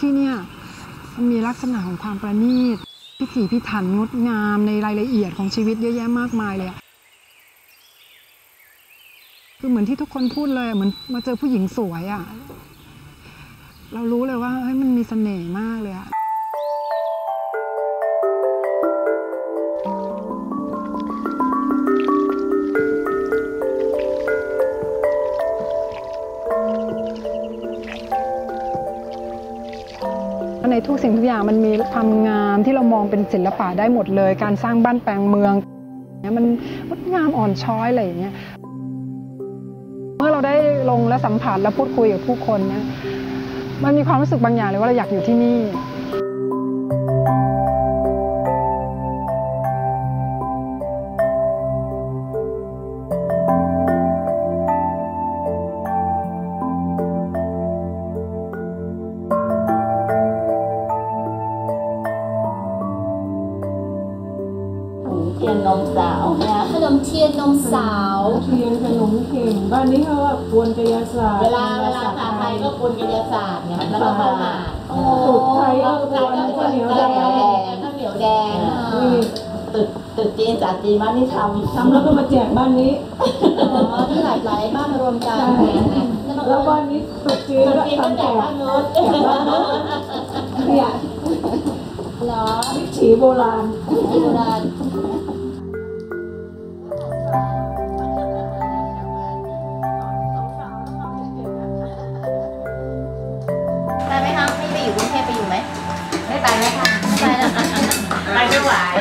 ที่นี่มีลักษณะของความประณีตพิถีพิถันงดงามในรายละเอียดของชีวิตเยอะแยะมากมายเลยคือเหมือนที่ทุกคนพูดเลยเหมือนมาเจอผู้หญิงสวยอะเรารู้เลยว่าเฮ้ยมันมีเสน่ห์มากเลยอะใทุกสิ่งทุกอย่างมันมีความงามที่เรามองเป็นศิลปะได้หมดเลย การสร้างบ้านแปลงเมืองเนี่ยมันงดงามอ่อนช้อยอะไรอย่างเงี้ยเมื่อเราได้ลงและสัมผัสและพูดคุยกับผู้คนเนี่ยมันมีความรู้สึกบางอย่างเลยว่าเราอยากอยู่ที่นี่ นนมสาวนะขนมเทียนนมสาว เทียนขนมเข่งบ้านนี้เขาว่ากวนกายศาสตร์เวลาเวลาภาษาไทยก็คุณกายศาสตร์เนี่ยแล้วก็เข้ามาโอ้สุดไทยก็สุดกไทวยนก็ข้าวเหนียวข้าแดวเหนียวแดงงข้าวเหนียวแดงนี่ตึกตึกจีนจากจีนบ้านนี่ทำทำแล้วก็มาแจกบ้านนี้อ๋อที่หลายหลายบ้านมารวมกันใช่แล้วบ้านนี้ตุกจีนตึกก็จีนก็ทำแจแจกกบ้านโน้นเนี่ยเหรอวิถีโบราณที่โบราณ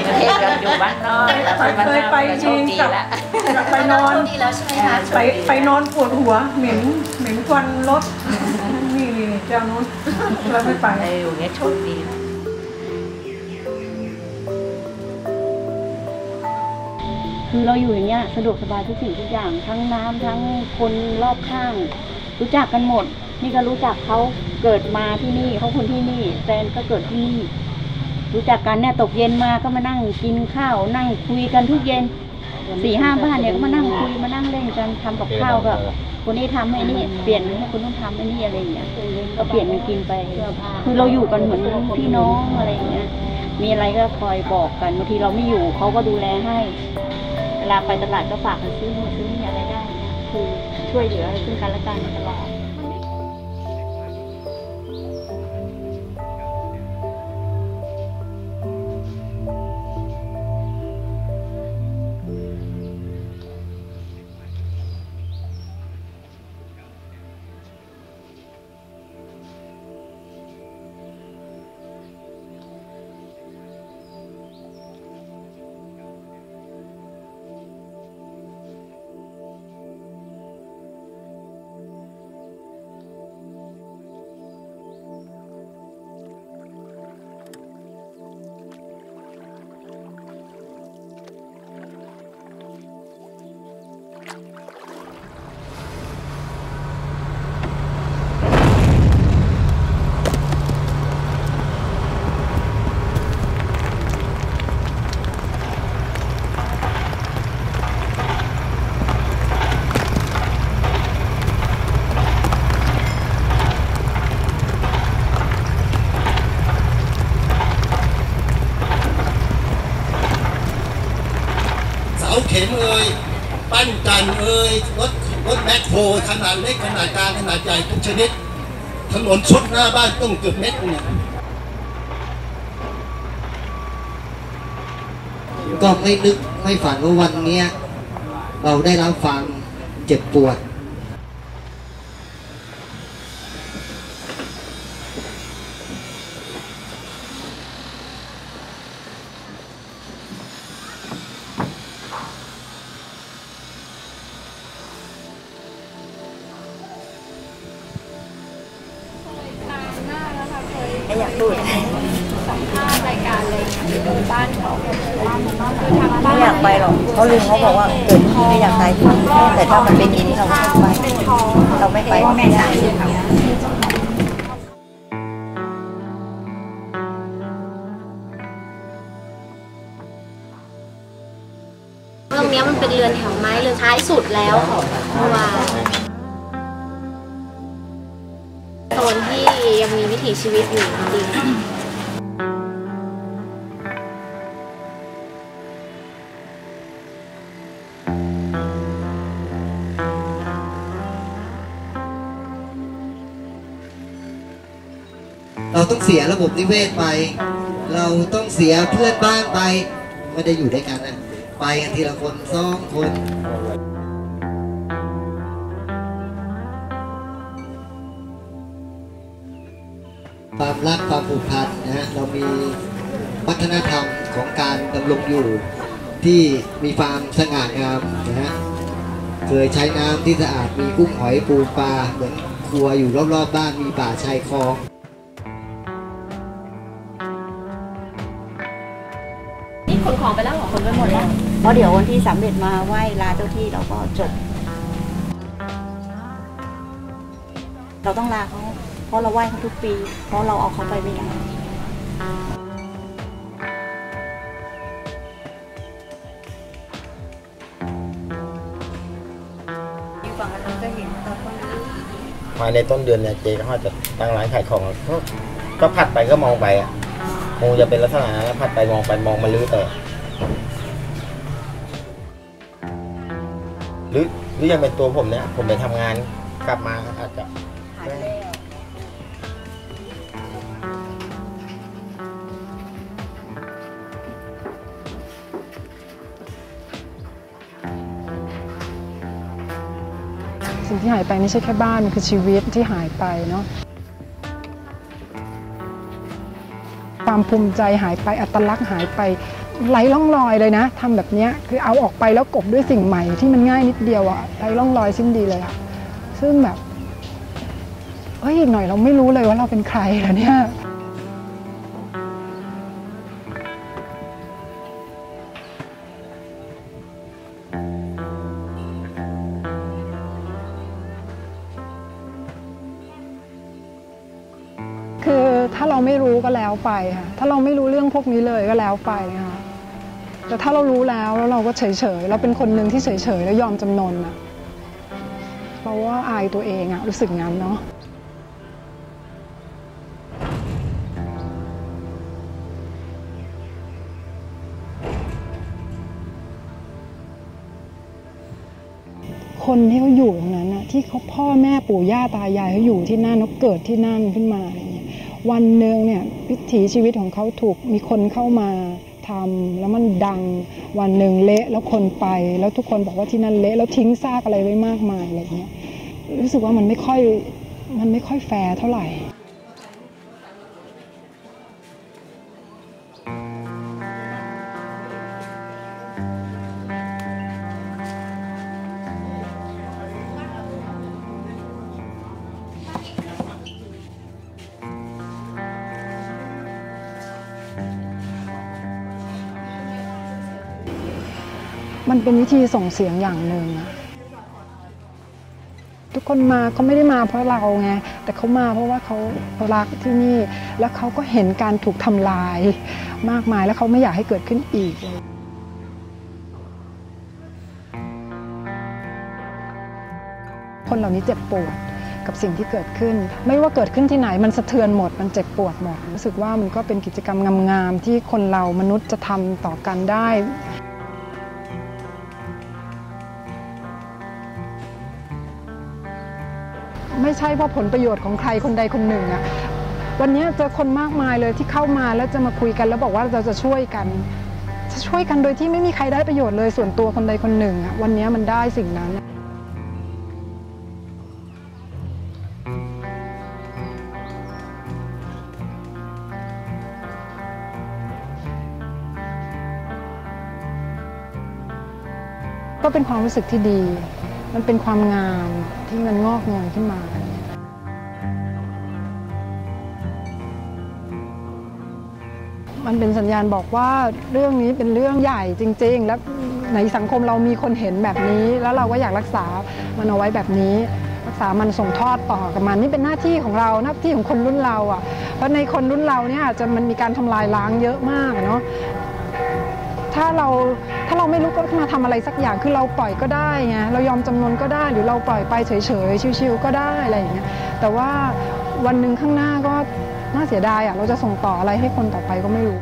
ประเทศเราอยู่บ้านนอกแล้วบ้านนอกเคยไปก็โชจีคนดีกับละกับไปนอนโชคดีแล้วใช่ไหมคะไปไปนอนปวดหัวเหม็นเหม็นควันรถนี่นี่เจ้านู้นเราไม่ไปไปอยู่เงี้ยโชคดีนะคือเราอยู่อย่างเงี้ยสะดวกสบายทุกสิ่งทุกอย่างทั้งน้ำทั้งคนรอบข้าง รู้จักกันหมด นี่ก็รู้จักเขาเกิดมาที่นี่เขาคนที่นี่แฟนก็เกิดที่นี่ รู้จักกันเนี่ยตกเย็นมาก็มานั่งกินข้าวนั่งคุยกันทุกเย็นสี่ห้าบ้านเนี่ยก็มานั่งคุยมานั่งเล่นกันทำกับข้าวก็คนนี้ทำให้นี่เปลี่ยนให้คนนู้นทำให้นี่อะไรอย่างเงี้ยก็เปลี่ยนกันกินไป คือเราอยู่กันเหมือนพี่น้องอะไรอย่างเงี้ยมีอะไรก็คอยบอกกันบางทีเราไม่อยู่เขาก็ดูแลให้เวลาไปตลาดก็ฝากกันซื้อนู่นซื้อนี่อะไรได้คือช่วยเหลือซึ่งกันและกันตลอด นันเอ้ยรถรถแมคโครขนาดเล็กขนาดกลางขนาดใหญ่ทุกชนิด ถนนชุดหน้าบ้านต้องเกือบเม็ดเนี่ยก็ไม่นึกไม่ฝันว่าวันเนี้ย เราได้รับความเจ็บปวด อยากพูดสัมภาษณ์รายการอะไรอย่างเงี้ยไปดูบ้านเขาคือทางบ้าไม่อยากไปหรอกเขาลืมเขาบอกว่าเกิดที่ไม่อยากตายที่นี่แต่ถ้ามันเป็นอย่างนี้เราไม่ไปเราไม่ไปไม่ได้เรื่องเนี้ยมันเป็นเรือนแถวไม้เรือนท้ายสุดแล้วของวา ถีชีวิตอยู่จริงเราต้องเสียระบบนิเวศไป เราต้องเสียเพื่อนบ้านไป ไม่ได้อยู่ด้วยกันนะ ไปกันทีละคนสองคน รักความผูกพันนะฮะเรามีวัฒนธรรมของการดำรงอยู่ที่มีความสง่างามนะฮะเคยใช้น้ำที่สะอาดมีกุ้งหอยปูปลาเหมือนครัวอยู่รอบๆบ้านมีป่าชายคลองนี่ขนของไปแล้วเหรอคนไปหมดแล้วเพราะเดี๋ยววันที่สามเด็จมาไหว้ลาเจ้าที่เราก็จบ เราต้องลาเขา เพราะเราไหว้เขาทุกปี เพราะเราเอาเขาไปไม่ได้ยู่ฝั่งนั้นก็เห็นตอนคนนั้นภายในต้นเดือนเนี่ยเจเขาจะตั้งร้านขายของก็ผัดไปก็มองไปอะคงจะเป็นลักษณะนั้นผัดไปมองไปมองมาลื้อแต่หรือหรือยังเป็นตัวผมเนี่ยผมไปทำงานกลับมาอาจจะ สิ่งที่หายไปไม่ใช่แค่บ้านมันคือชีวิตที่หายไปเนาะความภูมิใจหายไปอัตลักษณ์หายไปไร้ร่องรอยเลยนะทำแบบเนี้ยคือเอาออกไปแล้วกบด้วยสิ่งใหม่ที่มันง่ายนิดเดียวอะไร้ร่องรอยสิ้นดีเลยอะซึ่งแบบเฮ้ยอีกหน่อยเราไม่รู้เลยว่าเราเป็นใครเหรอเนี่ย ถ้าเราไม่รู้ก็แล้วไปค่ะถ้าเราไม่รู้เรื่องพวกนี้เลยก็แล้วไปค่ะแต่ถ้าเรารู้แล้วแล้วเราก็เฉยๆเราเป็นคนหนึ่งที่เฉยๆแล้วยอมจำนนอะเพราะว่าอายตัวเองอะรู้สึกงั้นเนาะคนที่เขาอยู่ตรงนั้นอะที่เขาพ่อแม่ปู่ย่าตายายเขาอยู่ที่นั่นเขาเกิดที่นั่นขึ้นมาอะไรเงี้ย วันหนึ่งเนี่ยวิถีชีวิตของเขาถูกมีคนเข้ามาทำแล้วมันดังวันหนึ่งเละแล้วคนไป แล้วทุกคนบอกว่าที่นั่นเละแล้วทิ้งซากอะไรไว้มากมายอะไรเงี้ยรู้สึกว่ามันไม่ค่อยมันไม่ค่อยแฟร์เท่าไหร่ มันเป็นวิธีส่งเสียงอย่างหนึ่งอะทุกคนมาเขาไม่ได้มาเพราะเราไง แต่เขามาเพราะว่าเขารักที่นี่ แล้วเขาก็เห็นการถูกทำลายมากมายแล้วเขาไม่อยากให้เกิดขึ้นอีกคนเหล่านี้เจ็บปวดกับสิ่งที่เกิดขึ้น ไม่ว่าเกิดขึ้นที่ไหนมันสะเทือนหมด มันเจ็บปวดหมด รู้สึกว่ามันก็เป็นกิจกรรมงามๆที่คนเรามนุษย์จะทำต่อกันได้ ไม่ใช่เพราะผลประโยชน์ของใครคนใดคนหนึ่งอะวันนี้เจอคนมากมายเลยที่เข้ามาแล้วจะมาคุยกัน แล้วบอกว่าเราจะช่วยกัน จะช่วยกันโดยที่ไม่มีใครได้ประโยชน์เลยส่วนตัวคนใดคนหนึ่งอะวันนี้มันได้สิ่งนั้นก็เป็นความรู้สึกที่ดี มันเป็นความงามที่มันงอกเงยขึ้นมามันเป็นสัญญาณบอกว่าเรื่องนี้เป็นเรื่องใหญ่จริง ๆ และในสังคมเรามีคนเห็นแบบนี้ แล้วเราก็อยากรักษามันเอาไว้แบบนี้ รักษามันส่งทอดต่อกับมันนี่เป็นหน้าที่ของเราหน้าที่ของคนรุ่นเราอะ เพราะในคนรุ่นเราเนี่ยจะมันมีการทำลายล้างเยอะมากเนาะถ้าเรา ถ้าเราไม่ลุกขึ้นมาทำอะไรสักอย่างคือเราปล่อยก็ได้ไงเรายอมจำนนก็ได้หรือเราปล่อยไปเฉยๆชิวๆก็ได้อะไรอย่างเงี้ยแต่ว่าวันหนึ่งข้างหน้าก็น่าเสียดายอะเราจะส่งต่ออะไรให้คนต่อไปก็ไม่รู้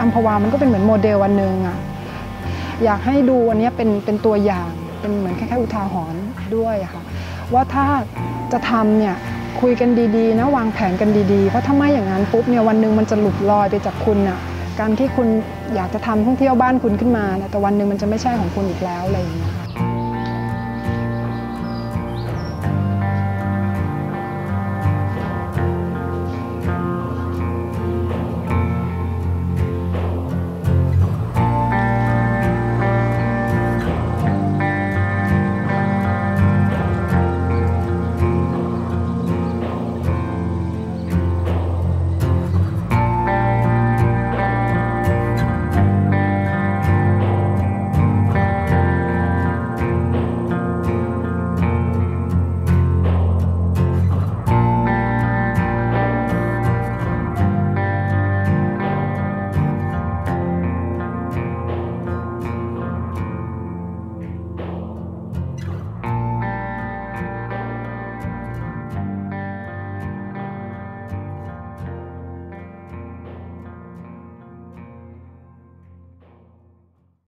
อัมพวามันก็เป็นเหมือนโมเดลวันหนึ่งอะอยากให้ดูอันนี้เป็นเป็นตัวอย่างเป็นเหมือนคล้ายๆอุทาหรณ์ด้วยค่ะ ว่าถ้าจะทำเนี่ยคุยกันดีๆนะวางแผนกันดีๆ เพราะถ้าไม่อย่างนั้นปุ๊บเนี่ยวันหนึ่งมันจะหลุดลอยไปจากคุณน่ะการที่คุณอยากจะทำท่องเที่ยวบ้านคุณขึ้นมาแต่วันหนึ่งมันจะไม่ใช่ของคุณอีกแล้วอะไรอย่างเงี้ย